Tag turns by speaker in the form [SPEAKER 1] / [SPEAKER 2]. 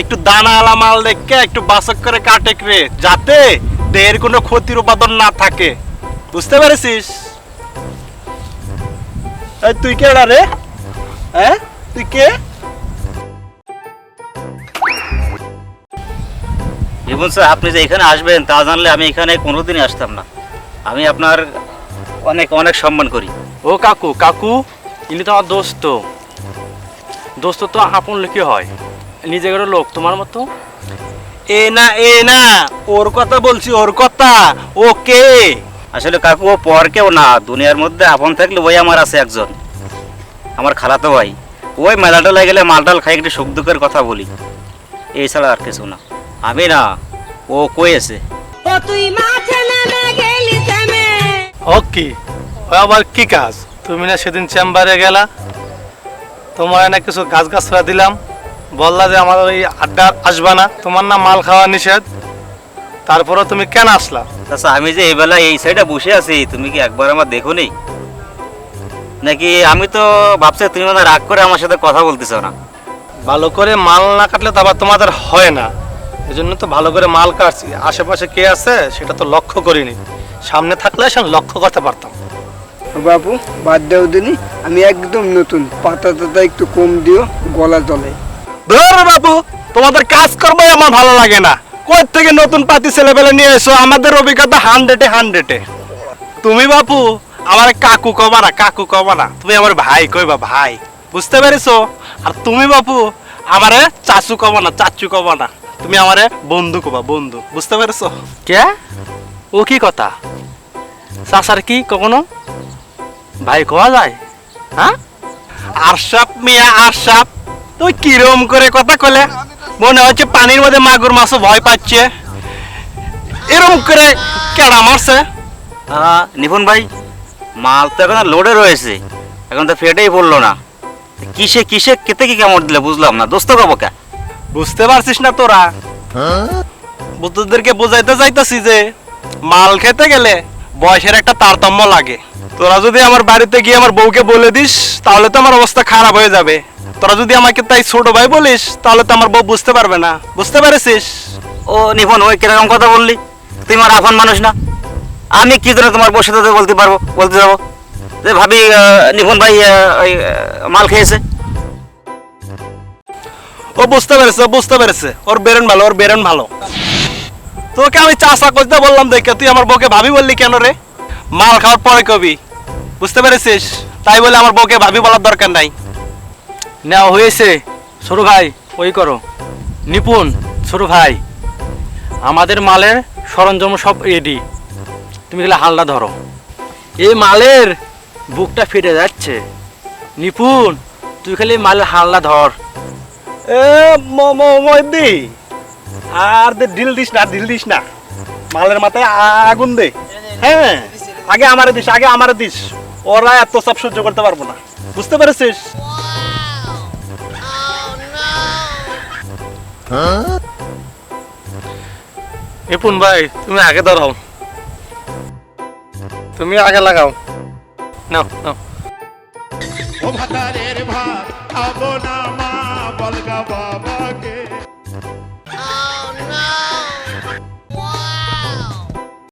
[SPEAKER 1] একটু দানা আলা মাল দেখে একটু বাসক করে যাতে দেহের কোনো ক্ষতির না থাকে। বুঝতে পেরেছিস? তুই কে রে? হ্যাঁ তুই কে?
[SPEAKER 2] জীবন স্যার আপনি যে এখানে আসবেন, তা জানলে আমি এখানে কোনোদিনই আসতাম না। আমি আপনার অনেক অনেক সম্মান করি।
[SPEAKER 3] ও কাকু কাকু ইনি তো আমার দোস্ত। দোস্ত তো আপন লোকই হয়। নিজের লোক তোমার মতো?
[SPEAKER 1] এ না এ না ওর কথা বলছি ওর কথা। ও কে?
[SPEAKER 2] আসলে কাকু ও পর কেউ না। দুনিয়ার মধ্যে আপন থাকলে ওই আমার আছে একজন। আমার খালাতো ভাই। ওই মেলাটা লাগে গেলে মালটাল খাই একটু সুখ দুঃখের কথা বলি। এছাড়া আর কিছু না। আমি না ও কয়েছে
[SPEAKER 4] ও তুই মাঠে নেমে গেলি থেমে
[SPEAKER 5] ও কি ও আবার কি কাজ? তুমি না সেদিন চেম্বারে গেলা তোমার না কিছু গাছ গাছরা দিলাম বললা যে আমার ওই আড্ডা আসবা না তোমার না মাল খাওয়া নিষেধ তারপরে তুমি কেন আসলা?
[SPEAKER 2] আচ্ছা আমি যে এই বেলা এই সাইডে বসে আছি তুমি কি একবার আমার দেখো নি? নাকি আমি তো ভাবছি তুমি মানে রাগ করে আমার সাথে কথা বলতেছো না?
[SPEAKER 5] ভালো করে মাল না কাটলে তো আবার তোমাদের হয় না এজন্য তো ভালো করে মাল কাটছি। আশেপাশে কে আছে সেটা তো লক্ষ্য করিনি। সামনে থাকলে সে লক্ষ্য করতে পারতাম
[SPEAKER 6] বাবু বাদ দেও দিনি আমি একদম নতুন। পাতা টাতা একটু কম দিও গলা জলে
[SPEAKER 1] ধর বাবু তোমাদের কাজ করব আমার ভালো লাগে না। কোথ থেকে নতুন পাতি ছেলেবেলে নিয়ে এসো? আমাদের অভিজ্ঞতা হান্ড্রেডে হান্ড্রেডে। তুমি বাপু আমার কাকু কবা না কাকু কবা না। তুমি আমার ভাই কইবা ভাই? বুঝতে পেরেছ? আর তুমি বাপু আমারে চাচু কবা না চাচু কবা না। তুমি আমারে বন্ধু কবা বন্ধু। বুঝতে পেরেছ?
[SPEAKER 3] কে? ও কি কথা? চাচার কি কখনো ভাই কোয়া যায়। হ্যাঁ
[SPEAKER 1] আরশাপ মিয়া আরশাপ তুই কিরম করে কথা কলে? মনে হচ্ছে পানির মধ্যে মাগুর মাছও ভয় পাচ্ছে এরম করে কেডা মারছে
[SPEAKER 2] হ্যাঁ নিপুণ ভাই মাল তো এখন লোডে রয়েছে এখন তো ফেটেই পড়ল না। কিসে কিসে কেতে কি কেমন দিলে বুঝলাম না। দোস্ত কব কে।
[SPEAKER 1] বুঝতে পারছিস না তোরা। বুদ্ধদেরকে বোঝাইতে যাইতাছি যে মাল খেতে গেলে বয়সের একটা তারতম্য লাগে। তোরা যদি আমার বাড়িতে গিয়ে আমার বউকে বলে দিস তাহলে তো আমার অবস্থা খারাপ হয়ে যাবে। তোরা যদি আমাকে তাই ছোট ভাই বলিস তাহলে তো আমার বউ বুঝতে পারবে না। বুঝতে পেরেছিস?
[SPEAKER 2] ও নিপুণ ওই কীরকম কথা বললি? তুই আমার আপন মানুষ না? আমি কি জন্য তোমার বসে তোদের বলতে পারব বলতে যাব? যে ভাবি নিপুণ ভাই ওই মাল খেয়েছে।
[SPEAKER 1] ও বুঝতে পেরেছে বুঝতে পেরেছে। ওর বেরেন ভালো ওর বেরেন ভালো। তোকে আমি চাষা করতে বললাম দেখে, তুই আমার বউকে ভাবি বললি কেন রে? মাল খাওয়ার পরে কবি, বুঝতে পেরেছিস? তাই বলে আমার বউকে ভাবি বলার দরকার নাই।
[SPEAKER 3] নেওয়া হয়েছে। ছোট ভাই, ওই করো। নিপুণ ছোট ভাই, আমাদের মালের সরঞ্জাম সব রেডি তুমি গেলে হালটা ধরো। এই মালের বুকটা ফেটে যাচ্ছে। নিপুণ, তুই খালি মালের হালটা ধর।
[SPEAKER 1] এ মদি আর দে ঢিল দিস না ঢিল দিস না। মালের মাথায় আগুন দে। হ্যাঁ আগে আমারে দিস আগে আমারে দিস। ওরা এত চাপ সহ্য করতে পারব না। বুঝতে পেরেছিস?
[SPEAKER 5] এপুন ভাই তুমি আগে ধরাও তুমি আগে লাগাও। নাও নাও।
[SPEAKER 7] ভাত খাব না মা বলগা বাবাকে।